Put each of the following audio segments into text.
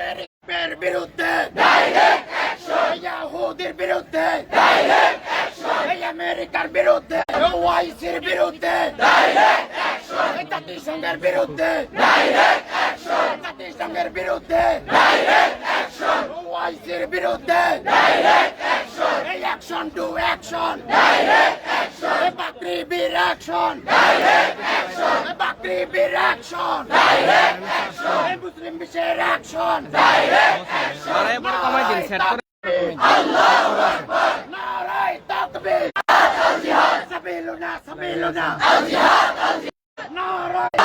আমেরিকার বিরুদ্ধে ইয়াহুদির বিরুদ্ধে আমেরিকার বিরুদ্ধে ওয়াইসির বিরুদ্ধে জাতিসংঘের বিরুদ্ধে জাতিসংঘের বিরুদ্ধে ওয়াইসির বিরুদ্ধে অ্যাকশন টু অ্যাকশন এই বাকরি বীর অ্যাকশন এই বাকরি বীর অ্যাকশন বিশ্বের অ্যাকশন আরে এবার কমাই দিন সেট করে নারায় তাকবীর সাবিলুনা সাবিলুনা নারায়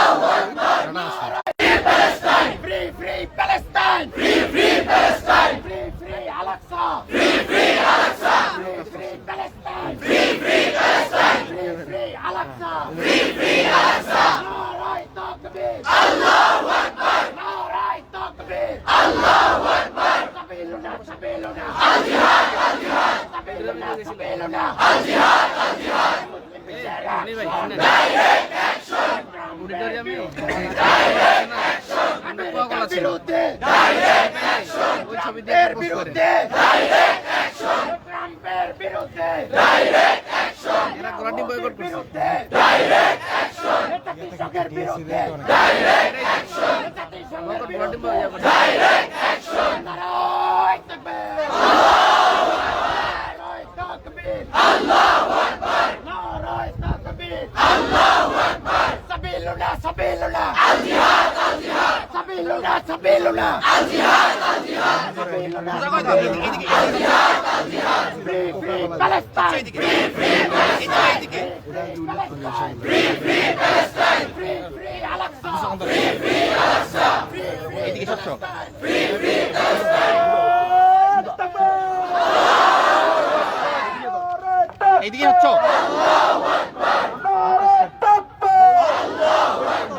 free free Palestine free free Palestine free free আলাক্সা free free আলাক্সা free free Palestine free free Palestine free free আলাক্সা free free আলাক্সা নারায় তাকবীর আল্লাহু আকবার নারায় তাকবীর আল্লাহু আকবার সাবিলুনা সাবিলুনা আল জিহাদ আল জিহাদ সাবিলুনা সাবিলুনা আল জিহাদ আল জিহাদ মুসলিম বিশ্বের মনি ভাই শুনেন অডিটোরিয়ামে আমেরিকার বিরুদ্ধে ওই ছবি দিয়ে এর পোস্ট করে বিরুদ্ধে ট্রাম্পের বিরুদ্ধে এরা গোলাটি বয়কট করছে বিরুদ্ধে জাতিসংঘের বিরুদ্ধে জাতিসংঘের গোলাটি বিরুদ্ধে বয়কট করছে নারায় তাকবীর নারায় তাকবীর আল্লাহু আকবার নারায় তাকবীর আল্লাহু আকবার সাবিলুনা আল জিহাদ আল জিহাদ সাবিলুনা সাবিলুনা আল জিহাদ আল জিহাদ এদিকে আল জিহাদ আল জিহাদ free free Palestine free free Palestine free free Palestine free free আলাক্সা free free আলাক্সা ফ্রি ফ্রি এদিকে সত্য ফ্রি ফ্রি এইদিকে হচ্ছ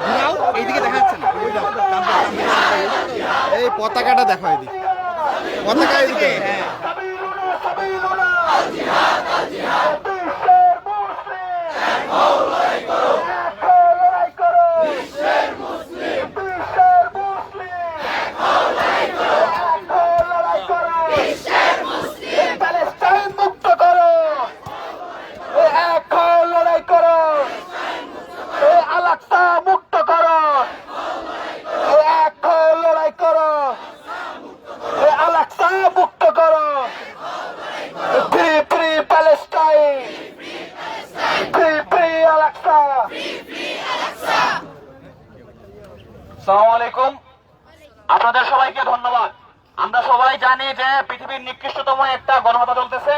ঘুরাও এইদিকে দেখা যাচ্ছে না এই পতাকাটা দেখো এদিকে। পতাকা এদিকে। হ্যাঁ প্যালেস্টাইন মুক্ত করো এই এক হয়ে লড়াই করো এই আলাক্সা মুক্ত করো এই এক হয়ে লড়াই করো এই আলাক্সা মুক্ত করো free free Palestine free free আলাক্সা। সালাম আলাইকুম আপনাদের সবাইকে ধন্যবাদ। আমরা সবাই জানি যে পৃথিবীর নিকৃষ্টতম একটা গণহত্যা চলতেছে।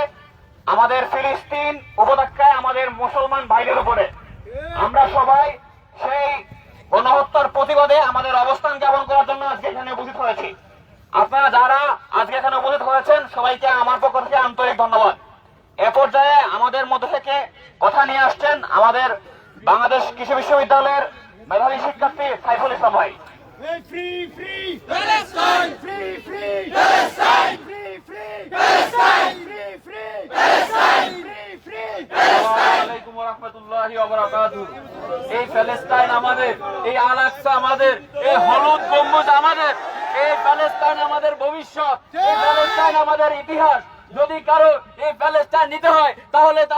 আমাদের ফিলিস্তিন উপত্যকায় আমাদের মুসলমান ভাইদের উপরে। আমরা সবাই সেই গণহত্যার প্রতিবাদে আমাদের অবস্থান জ্ঞাপন করার জন্য আজকে এখানে উপস্থিত হয়েছি। আপনারা যারা আজকে এখানে উপস্থিত হয়েছেন, সবাইকে আমার পক্ষ থেকে আন্তরিক ধন্যবাদ। এ পর্যায়ে আমাদের মধ্যে থেকে কথা নিয়ে আসছেন আমাদের বাংলাদেশ কৃষি বিশ্ববিদ্যালয়ের মেধাবী শিক্ষার্থী সাইফুল ইসলাম ভাই। এই প্যালেস্টাইন আমাদের এই আলাক্সা আমাদের এই হলুদ গম্বুজ আমাদের এই প্যালেস্টাইন আমাদের ভবিষ্যৎ এই প্যালেস্টাইন আমাদের ইতিহাস। যদি কারও এই প্যালেস্টাইন নিতে হয় তাহলে